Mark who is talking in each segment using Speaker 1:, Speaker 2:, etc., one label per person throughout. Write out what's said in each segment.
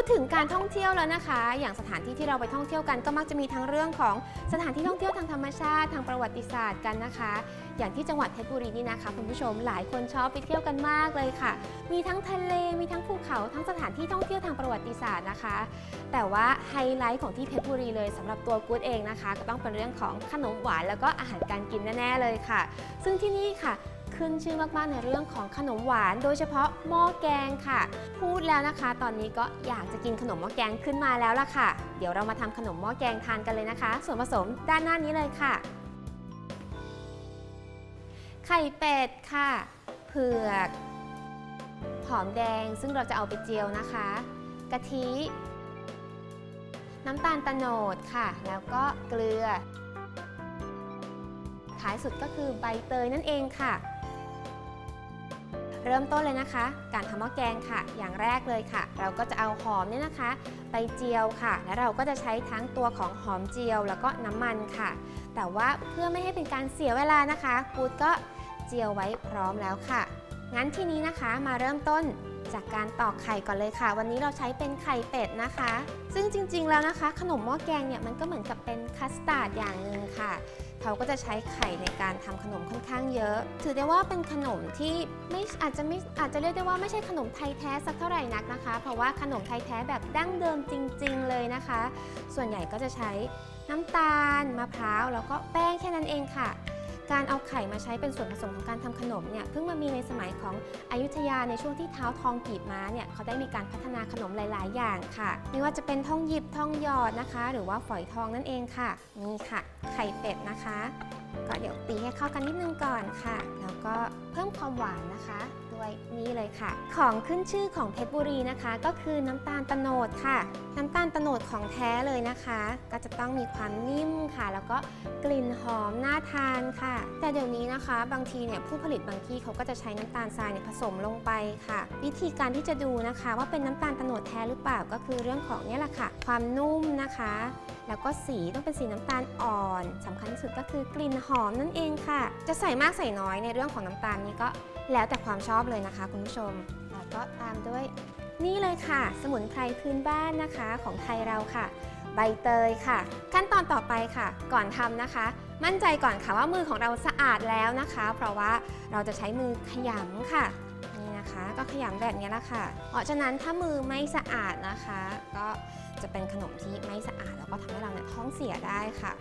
Speaker 1: ดถึงการท่องเที่ยวแล้วนะคะ อย่างสถานที่ที่เราไปท่องเที่ยวกันก็มักจะมีทั้งเรื่องของสถานที่ท่องเที่ยวทางธรรมชาติ ทางประวัติศาสตร์กันนะคะ อย่างที่จังหวัดเพชรบุรีนี่นะคะคุณผู้ชมหลายคนชอบไปเที่ยวกันมากเลยค่ะ มีทั้งทะเลมีทั้งภูเขาทั้งสถานที่ท่องเที่ยวทางประวัติศาสตร์นะคะ แต่ว่าไฮไลท์ของที่เพชรบุรีเลยสำหรับตัวกู๊ดเองนะคะ ก็ต้องเป็นเรื่องของขนมหวานแล้วก็อาหารการกินแน่ๆเลยค่ะ ซึ่งที่นี่ค่ะ ขึ้นชื่อมากๆในเรื่องของขนมหวาน โดยเฉพาะหม้อแกงค่ะ พูดแล้วนะคะ ตอนนี้ก็อยากจะกินขนมหม้อแกงขึ้นมาแล้วล่ะค่ะ เดี๋ยวเรามาทำขนมหม้อแกงทานกันเลยนะคะ ส่วนผสมด้านหน้านี้เลยค่ะ ไข่เป็ดค่ะ เผือกหอมแดงซึ่งเราจะเอาไปเจียวนะคะ กะทิน้ำตาลตะโนดค่ะ แล้วก็เกลือท้ายสุดก็คือใบเตยนั่นเองค่ะ เริ่มต้นเลยนะคะ การทำหม้อแกงค่ะ อย่างแรกเลยค่ะ เราก็จะเอาหอมเนี่ยนะคะ ไปเจียวค่ะ แล้วเราก็จะใช้ทั้งตัวของหอมเจียว แล้วก็น้ำมันค่ะ แต่ว่าเพื่อไม่ให้เป็นการเสียเวลานะคะกูดก็เจียวไว้พร้อมแล้วค่ะ งั้นที่นี้นะคะมาเริ่มต้นจากการตอกไข่ก่อนเลยค่ะ วันนี้เราใช้เป็นไข่เป็ดนะคะ ซึ่งจริงๆแล้วนะคะ ขนมหม้อแกงเนี่ยมันก็เหมือนกับเป็นคัสตาร์ดอย่างหนึ่งค่ะ เขาก็จะใช้ไข่ในการทำขนมค่อนข้างเยอะ ถือได้ว่าเป็นขนมที่ไม่อาจจะไม่อาจจะเรียกได้ว่าไม่ใช่ขนมไทยแท้สักเท่าไหร่นักนะคะ เพราะว่าขนมไทยแท้แบบดั้งเดิมจริง ๆ เลยนะคะ ส่วนใหญ่ก็จะใช้น้ำตาลมะพร้าวแล้วก็แป้งแค่นั้นเองค่ะ การเอาไข่มาใช้เป็นส่วนผสมของการทำขนมเนี่ยเพิ่งมามีในสมัยของอยุธยาในช่วงที่เท้าทองกีบม้าเนี่ยเขาได้มีการพัฒนาขนมหลาย ๆ อย่างค่ะ ไม่ว่าจะเป็นทองหยิบทองหยอดนะคะ หรือว่าฝอยทองนั่นเองค่ะนี่ค่ะ ไข่เป็ดนะคะ ก็เดี๋ยวตีให้เข้ากันนิดนึงก่อนค่ะ แล้วก็เพิ่มความหวานนะคะ ด้วยนี่เลยค่ะ ของขึ้นชื่อของเพชรบุรีนะคะ ก็คือน้ำตาลตะโนดค่ะ น้ำตาลตะโนดของแท้เลยนะคะ ก็จะต้องมีความนิ่มค่ะ แล้วก็กลิ่นหอมน่าทานค่ะ แต่เดี๋ยวนี้นะคะ บางทีเนี่ยผู้ผลิตบางที่เขาก็จะใช้น้ำตาลทรายเนี่ยผสมลงไปค่ะ วิธีการที่จะดูนะคะ ว่าเป็นน้ำตาลตะโนดแท้หรือเปล่าก็คือเรื่องของเนี่ยแหละค่ะ ความนุ่มนะคะ แล้วก็สีต้องเป็นสีน้ำตาลอ่อนสำคัญที่สุดก็คือกลิ่นหอมนั่นเองค่ะ จะใส่มากใส่น้อยในเรื่องของน้ำตาลนี้ก็ แล้วแต่ความชอบเลยนะคะ คุณผู้ชมแล้วก็ตามด้วยนี่เลยค่ะ สมุนไพรพื้นบ้านนะคะของไทยเราค่ะ ใบเตยค่ะ ขั้นตอนต่อไปค่ะ ก่อนทำนะคะ มั่นใจก่อนค่ะว่ามือของเราสะอาดแล้วนะคะ เพราะว่าเราจะใช้มือขยำค่ะนี่นะคะก็ขยำแบบนี้ละค่ะ เพราะฉะนั้นถ้ามือไม่สะอาดนะคะ ก็จะเป็นขนมที่ไม่สะอาดแล้วก็ทำให้เราเนี่ยท้องเสียได้ค่ะ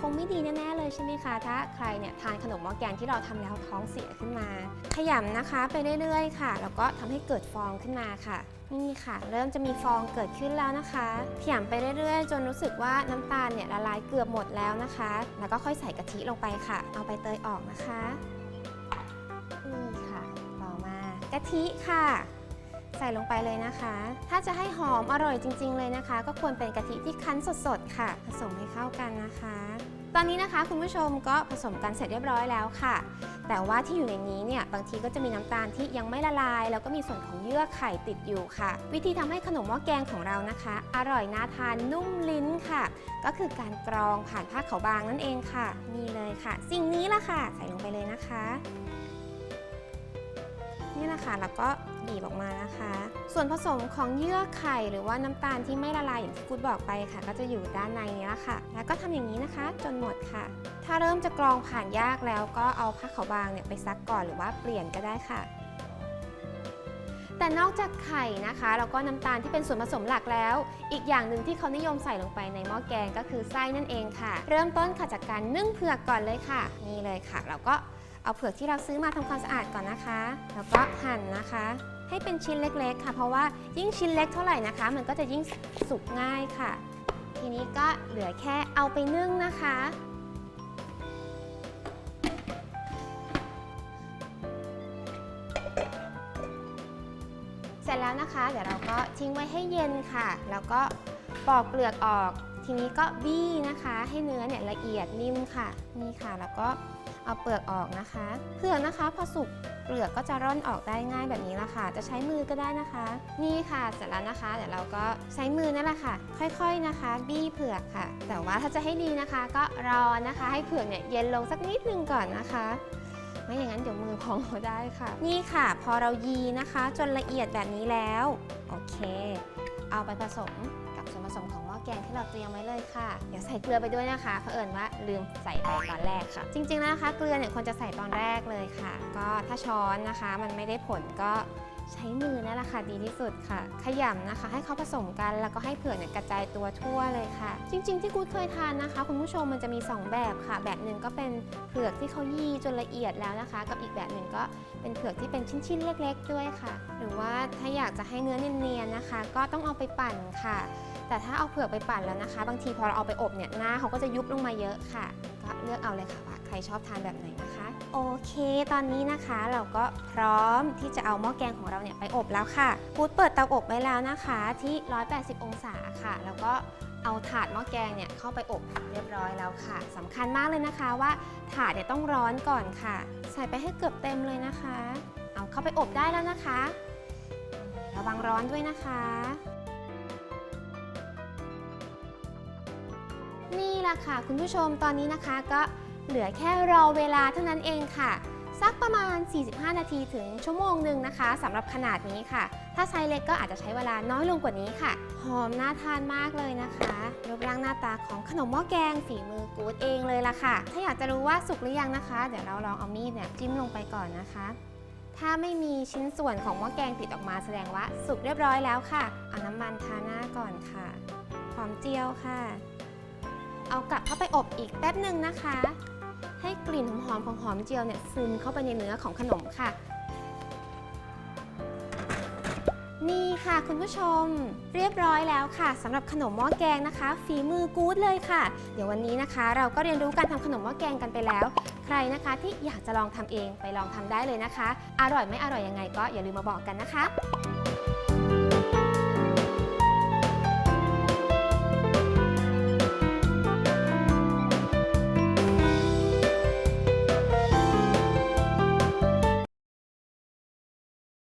Speaker 1: คงไม่ดีแน่ๆเลยใช่ไหมคะ ถ้าใครเนี่ยทานขนมหม้อแกงที่เราทำแล้วท้องเสียขึ้นมา ขยำนะคะไปเรื่อยๆค่ะ แล้วก็ทำให้เกิดฟองขึ้นมาค่ะนี่ค่ะ เริ่มจะมีฟองเกิดขึ้นแล้วนะคะขยำไปเรื่อยๆ จนรู้สึกว่าน้ำตาลเนี่ยละลายเกือบหมดแล้วนะคะ แล้วก็ค่อยใส่กะทิลงไปค่ะ เอาใบเตยออกนะคะนี่ค่ะ ต่อมากะทิค่ะ ใส่ลงไปเลยนะคะ ถ้าจะให้หอมอร่อยจริง ๆ เลยนะคะ ก็ควรเป็นกะทิที่คั้นสดๆค่ะ ผสมให้เข้ากันนะคะ ตอนนี้นะคะคุณผู้ชมก็ผสมกันเสร็จเรียบร้อยแล้วค่ะ แต่ว่าที่อยู่ในนี้เนี่ยบางทีก็จะมีน้ำตาลที่ยังไม่ละลาย แล้วก็มีส่วนของเยื่อไข่ติดอยู่ค่ะ วิธีทำให้ขนมหม้อแกงของเรานะคะ อร่อยน่าทานนุ่มลิ้นค่ะ ก็คือการกรองผ่านผ้าขาวบางนั่นเองค่ะนี่เลยค่ะ สิ่งนี้ละค่ะ ใส่ลงไปเลยนะคะ นี่แหละค่ะแล้วก็บีบออกมานะคะ ส่วนผสมของเยื่อไข่ หรือว่าน้ำตาลที่ไม่ละลายอย่างที่กูดบอกไปค่ะ ก็จะอยู่ด้านในนี้ละค่ะ แล้วก็ทำอย่างนี้นะคะ จนหมดค่ะ ถ้าเริ่มจะกรองผ่านยากแล้วก็เอาผ้าขาวบางเนี่ยไปซักก่อนหรือว่าเปลี่ยนก็ได้ค่ะแต่นอกจากไข่นะคะแล้วก็น้ำตาลที่เป็นส่วนผสมหลักแล้ว อีกอย่างหนึ่งที่เขานิยมใส่ลงไปในหม้อแกงก็คือไส้นั่นเองค่ะ เริ่มต้นค่ะจากการนึ่งเผือกก่อนเลยค่ะ นี่เลยค่ะ แล้วก็ เอาเผือกที่เราซื้อมาทำความสะอาดก่อนนะคะ แล้วก็หั่นนะคะ ให้เป็นชิ้นเล็กๆ ค่ะ เพราะว่ายิ่งชิ้นเล็กเท่าไหร่นะคะ มันก็จะยิ่งสุกง่ายค่ะ ทีนี้ก็เหลือแค่เอาไปนึ่งนะคะเสร็จแล้วนะคะ เดี๋ยวเราก็ทิ้งไว้ให้เย็นค่ะ แล้วก็ปอกเปลือกออก ทีนี้ก็บี้นะคะ ให้เนื้อเนี่ยละเอียดนิ่มค่ะ นี่ค่ะ แล้วก็ เอาเปลือกออกนะคะเผือกนะคะพอสุกเปลือกก็จะร่อนออกได้ง่ายแบบนี้ละค่ะ จะใช้มือก็ได้นะคะ นี่ค่ะเสร็จแล้วนะคะเดี๋ยวเราก็ใช้มือนั่นแหละค่ะ ค่อยๆนะคะ บี้เผือกค่ะ แต่ว่าถ้าจะให้ดีนะคะ ก็รอนะคะ ให้เผือกเนี่ยเย็นลงสักนิดนึงก่อนนะคะไม่อย่างนั้นเดี๋ยวมือพองเอาได้ค่ะ นี่ค่ะ พอเรายีนะคะ จนละเอียดแบบนี้แล้ว โอเค เอาไปผสมกับส่วนผสมของ อแกงที่เราเตรียมไว้เลยค่ะเดี๋ยวใส่เกลือไปด้วยนะคะเผอิญว่าลืมใส่ไปตอนแรกค่ะ จริงๆนะคะ เกลือเนี่ยควรจะใส่ตอนแรกเลยค่ะ ก็ถ้าช้อนนะคะ มันไม่ได้ผลก็ใช้มือนั่นแหละค่ะดีที่สุดค่ะ ขยำนะคะ ให้เขาผสมกันแล้วก็ให้เผือกเนี่ยกระจายตัวทั่วเลยค่ะ จริง ๆ ที่กูเคยทานนะคะ คุณผู้ชมมันจะมี 2 แบบค่ะ แบบหนึ่งก็เป็นเผือกที่เขายี่จนละเอียดแล้วนะคะ กับอีกแบบหนึ่งก็เป็นเผือกที่เป็นชิ้นๆเล็ก ๆ ด้วยค่ะ หรือว่าถ้าอยากจะให้เนื้อเนียนๆนะคะ ก็ต้องเอาไปปั่นค่ะ แต่ถ้าเอาเผือกไปปั่นแล้วนะคะ บางทีพอเราเอาไปอบเนี่ยหน้าเขาก็จะยุบลงมาเยอะค่ะ ก็เลือกเอาเลยค่ะว่าใครชอบทานแบบไหนนะคะ โอเค ตอนนี้นะคะเราก็พร้อมที่จะเอาหม้อแกงของเราเนี่ยไปอบแล้วค่ะพูดเปิดเตาอบไว้แล้วนะคะที่ 180 องศาค่ะ แล้วก็เอาถาดหม้อแกงเนี่ยเข้าไปอบเรียบร้อยแล้วค่ะสำคัญมากเลยนะคะว่าถาดเนี่ยต้องร้อนก่อนค่ะ ใส่ไปให้เกือบเต็มเลยนะคะ เอาเข้าไปอบได้แล้วนะคะ ระวังร้อนด้วยนะคะ นี่แหละค่ะ คุณผู้ชมตอนนี้นะคะก็เหลือแค่รอเวลาเท่านั้นเองค่ะ สักประมาณ 45 นาทีถึงชั่วโมงหนึ่งนะคะสำหรับขนาดนี้ค่ะ ถ้าไซส์เล็กก็อาจจะใช้เวลาน้อยลงกว่านี้ค่ะ หอมน่าทานมากเลยนะคะรูปร่างหน้าตาของขนมหม้อแกงฝีมือกู๊ดเองเลยล่ะค่ะ ถ้าอยากจะรู้ว่าสุกหรือยังนะคะ เดี๋ยวเราลองเอามีดเนี่ยจิ้มลงไปก่อนนะคะถ้าไม่มีชิ้นส่วนของหม้อแกงติดออกมาแสดงว่าสุกเรียบร้อยแล้วค่ะ เอาน้ำมันทาหน้าก่อนค่ะ หอมเจียวค่ะ เอากลับเข้าไปอบอีกแป๊บหนึ่งนะคะ ให้กลิ่นหอมๆของหอมเจียวเนี่ยซึมเข้าไปในเนื้อของขนมค่ะ นี่ค่ะคุณผู้ชม เรียบร้อยแล้วค่ะสำหรับขนมหม้อแกงนะคะ ฝีมือกู๊ดเลยค่ะ เดี๋ยววันนี้นะคะ เราก็เรียนรู้การทำขนมหม้อแกงกันไปแล้ว ใครนะคะที่อยากจะลองทำเองไปลองทำได้เลยนะคะ อร่อยไม่อร่อยยังไงก็อย่าลืมมาบอกกันนะคะ